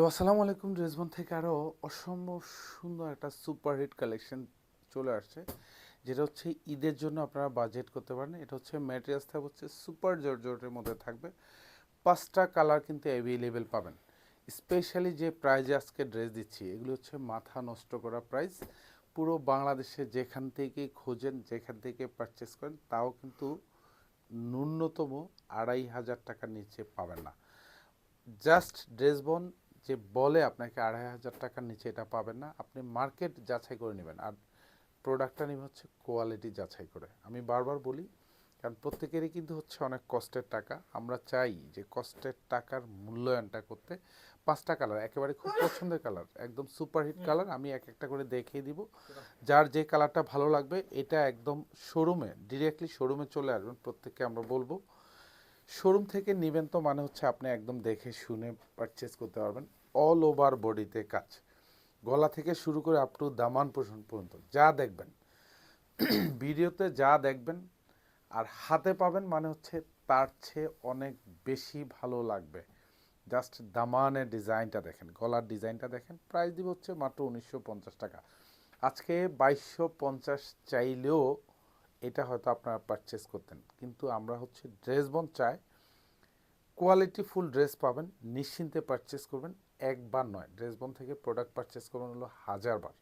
তো আসসালামু আলাইকুম ড্রেসবন থেকে আরও অসম্ভব সুন্দর একটা সুপার হিট কালেকশন চলে আসছে। যেটা হচ্ছে ঈদের জন্য আপনারা বাজেট করতে পারেন। এটা হচ্ছে ম্যাটেরিয়ালস থাকবে হচ্ছে সুপার জর্জটের মধ্যে থাকবে। পাঁচটা কালার কিন্তু অ্যাভেলেবেল পাবেন। স্পেশালি যে প্রাইজে আজকে ড্রেস দিচ্ছি, এগুলো হচ্ছে মাথা নষ্ট করা প্রাইস পুরো বাংলাদেশে যেখান থেকে খোঁজেন, যেখান থেকে পারচেস করেন, তাও কিন্তু ন্যূনতম আড়াই হাজার টাকার নিচে পাবেন না। জাস্ট ড্রেসবন যে বলে আপনাকে আড়াই হাজার টাকার নিচে এটা পাবেন না, আপনি মার্কেট যাচাই করে নেবেন। আর প্রোডাক্টটা নেবে হচ্ছে কোয়ালিটি যাচাই করে। আমি বারবার বলি, কারণ প্রত্যেকেরই কিন্তু হচ্ছে অনেক কষ্টের টাকা। আমরা চাই যে কষ্টের টাকার মূল্যায়নটা করতে পাঁচটা কালার একেবারে খুব পছন্দের কালার একদম সুপারহিট কালার আমি এক একটা করে দেখিয়ে দিব। যার যে কালারটা ভালো লাগবে, এটা একদম শোরুমে ডিরেক্টলি শোরুমে চলে আসবেন, প্রত্যেককে আমরা বলব। শোরুম থেকে নেবেন তো মানে হচ্ছে আপনি একদম দেখে শুনে পারচেস করতে পারবেন। অল ওভার বডিতে কাজ। গলা থেকে শুরু করে আপ টু দামান পোষণ পর্যন্ত, যা দেখবেন। ভিডিওতে যা দেখবেন আর হাতে পাবেন মানে হচ্ছে তার চেয়ে অনেক বেশি ভালো লাগবে। জাস্ট দামানের ডিজাইনটা দেখেন, গলার ডিজাইনটা দেখেন প্রাইস দিব হচ্ছে মাত্র উনিশশো পঞ্চাশ টাকা। আজকে বাইশশো পঞ্চাশ চাইলেও এটা হয়তো আপনারা পারচেস করতেন, কিন্তু আমরা হচ্ছে ড্রেস বন চাই কোয়ালিটি ফুল ড্রেস পাবেন, নিশ্চিন্তে পারচেস করবেন। একবার নয়, ড্রেসবন থেকে প্রোডাক্ট পারচেস করবেন হলো হাজারবার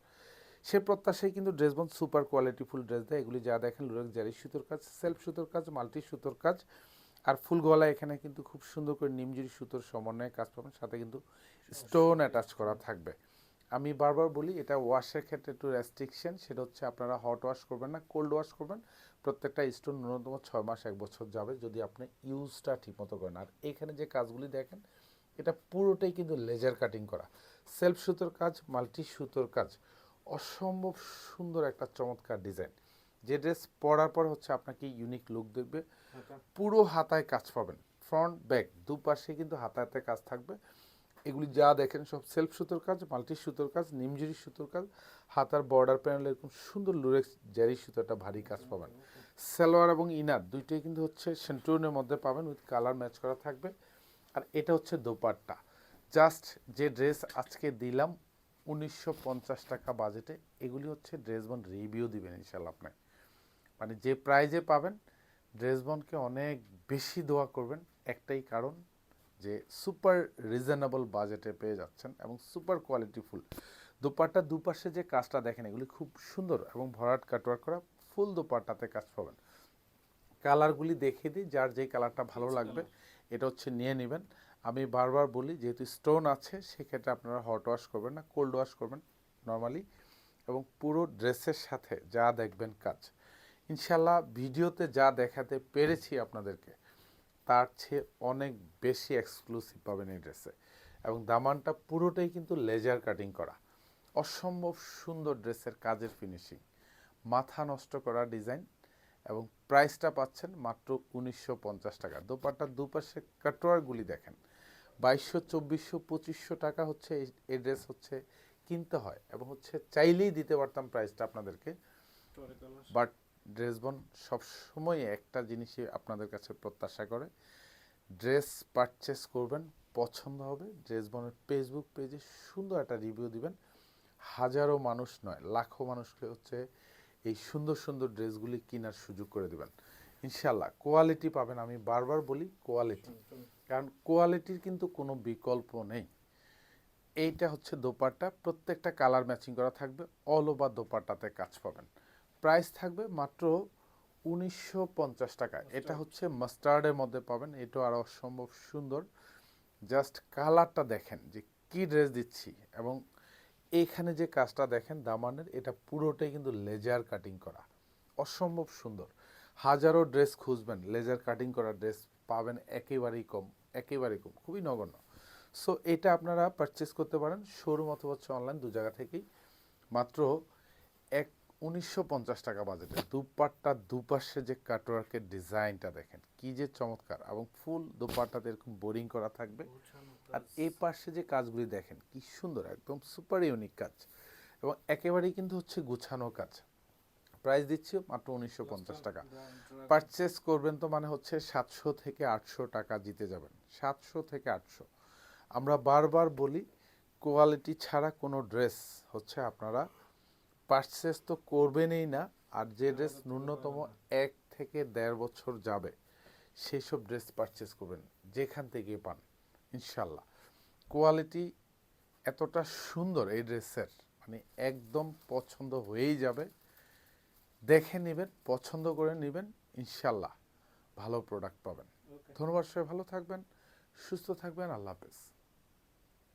সে প্রত্যাশায় কিন্তু ড্রেসবন সুপার কোয়ালিটি ফুল ড্রেস দেয়। এগুলি যা দেখেন লুরেক জারি সুতোর কাজ সেলফ সুতোর কাজ মাল্টি সুতোর কাজ। আর ফুল গলা এখানে কিন্তু খুব সুন্দর করে নিমজুরি সুতোর সমন্বয়ে কাজ পাবেন, সাথে কিন্তু স্টোন অ্যাটাচ করা থাকবে। আমি বারবার বলি, এটা ওয়াশের ক্ষেত্রে একটু রেস্ট্রিকশন সেটা হচ্ছে আপনারা হট ওয়াশ করবেন না কোল্ড ওয়াশ করবেন। প্রত্যেকটা স্টোন ন্যূনতম ছয় মাস, এক বছর যাবে যদি আপনি ইউজটা ঠিকমতো করেন। আর এখানে যে কাজগুলি দেখেন এটা পুরোটাই কিন্তু লেজার কাটিং করা। সেলফ সুতোর কাজ মাল্টি সুতোর কাজ অসম্ভব সুন্দর একটা চমৎকার ডিজাইন যে ড্রেস পরার পর হচ্ছে আপনাকে ইউনিক লুক দেখবে পুরো হাতায় কাজ পাবেন। ফ্রন্ট ব্যাক দুপাশে কিন্তু হাতাতে কাজ থাকবে। এগুলি যা দেখেন সব সেলফ সুতোর কাজ মাল্টি সুতোর কাজ নিমজুরি সুতোর কাজ। হাতার বর্ডার প্যানেল এরকম সুন্দর লুরেক্স জারি সুতোটা ভারী কাজ পাবেন। সালোয়ার এবং ইনার দুইটাই কিন্তু হচ্ছে সেন্টুনের মধ্যে পাবেন। উইথ কালার ম্যাচ করা থাকবে। আর এটা হচ্ছে দোপাট্টা। জাস্ট যে ড্রেস আজকে দিলাম, উনিশশো পঞ্চাশ টাকা বাজেটে, এগুলি হচ্ছে ড্রেস ড্রেসবন রিভিউ দিবেন ইনশাল্লাহ আপনাকে। মানে যে প্রাইজে পাবেন, ড্রেস ড্রেসবনকে অনেক বেশি দোয়া করবেন, একটাই কারণ যে সুপার রিজনেবল বাজেটে পেয়ে যাচ্ছেন এবং সুপার কোয়ালিটি ফুল। দোপাট্টা দুপাশে যে কাজটা দেখেন, এগুলি খুব সুন্দর এবং ভরাট কাটওয়ার করা, ফুল দোপাট্টাতে কাজ পাবেন। কালারগুলি দেখিয়ে দিই যার যেই কালারটা ভালো লাগবে এটা হচ্ছে নিয়ে নেবেন। আমি বারবার বলি যেহেতু স্টোন আছে সেক্ষেত্রে আপনারা হট ওয়াশ করবেন না কোল্ড ওয়াশ করবেন নর্মালি। এবং পুরো ড্রেসের সাথে যা দেখবেন কাজ। ইনশাল্লাহ ভিডিওতে যা দেখাতে পেরেছি আপনাদেরকে তার চেয়ে অনেক বেশি এক্সক্লুসিভ পাবেন এই ড্রেসে। এবং দামানটা পুরোটাই কিন্তু লেজার কাটিং করা। অসম্ভব সুন্দর ড্রেসের কাজের ফিনিশিং মাথা নষ্ট করা ডিজাইন এবং প্রাইসটা পাচ্ছেন মাত্র উনিশশো পঞ্চাশ টাকা। দোপাট্টার দুপাশে কাটোয়ারগুলি দেখেন। বাইশশো, চব্বিশশো, পঁচিশশো টাকা হচ্ছে এই- ড্রেস হচ্ছে কিনতে হয় এবং হচ্ছে চাইলেই দিতে পারতাম প্রাইসটা আপনাদেরকে। বাট ড্রেস ড্রেসবন সবসময় একটা জিনিসই আপনাদের কাছে প্রত্যাশা করে। ড্রেস পারচেস করবেন, পছন্দ হবে। ড্রেস ড্রেসবনের ফেসবুক পেজে সুন্দর একটা রিভিউ দিবেন। হাজারো মানুষ নয়, লাখো মানুষকে হচ্ছে এই সুন্দর সুন্দর ড্রেসগুলি কেনার সুযোগ করে দেবেন। ইনশাল্লাহ কোয়ালিটি পাবেন আমি বারবার বলি কোয়ালিটি কারণ কোয়ালিটির কিন্তু কোনো বিকল্প নেই। এইটা হচ্ছে দোপাট্টা প্রত্যেকটা কালার ম্যাচিং করা থাকবে অল ওভার দোপাট্টাতে কাজ পাবেন। প্রাইস থাকবে মাত্র উনিশশো পঞ্চাশ টাকা এটা হচ্ছে মাস্টার্ডের মধ্যে পাবেন এটা আরও অসম্ভব সুন্দর। জাস্ট কালারটা দেখেন যে কি ড্রেস দিচ্ছি এবং এইখানে যে কাজটা দেখেন দামানের, এটা পুরোটাই কিন্তু লেজার কাটিং করা। অসম্ভব সুন্দর। হাজারো ড্রেস খুঁজবেন, লেজার কাটিং করা ড্রেস পাবেন একেবারেই কম একেবারেই কম, খুবই নগণ্য। সো এটা আপনারা পারচেস করতে পারেন শোরুম অথবা হচ্ছে অনলাইন দু জায়গা থেকেই। মাত্র এক, উনিশশো পঞ্চাশ টাকা বাজেটে দুপাট্টা দুপাশে যে কাটওয়ার্কের ডিজাইনটা দেখেন, কি যে চমৎকার। এবং ফুল দুপাট্টাতে এরকম বোরিং করা থাকবে। আর এই পাশে যে কাজগুলি দেখেন, কি সুন্দর, একদম সুপার ইউনিক কাজ। এবং একেবারেই কিন্তু হচ্ছে গুছানো কাজ। প্রাইস দিচ্ছি মাত্র উনিশশো পঞ্চাশ টাকা। পারচেস করবেন তো মানে হচ্ছে সাতশো থেকে আটশো টাকা জিতে যাবেন। সাতশো থেকে আটশো। আমরা বারবার বলি কোয়ালিটি ছাড়া কোনো ড্রেস হচ্ছে আপনারা পারচেস তো করবেনই না। আর যে ড্রেস ন্যূনতম এক থেকে দেড় বছর যাবে সেই সব ড্রেস পারচেস করবেন, যেখান থেকে পান। ইনশাল্লাহ। কোয়ালিটি এতটা সুন্দর এই ড্রেসের মানে একদম পছন্দ হয়েই যাবে। দেখে নেবেন পছন্দ করে নেবেন ইনশাল্লাহ ভালো প্রোডাক্ট পাবেন। ধন্যবাদ সবাই ভালো থাকবেন সুস্থ থাকবেন আল্লাহ হাফেজ।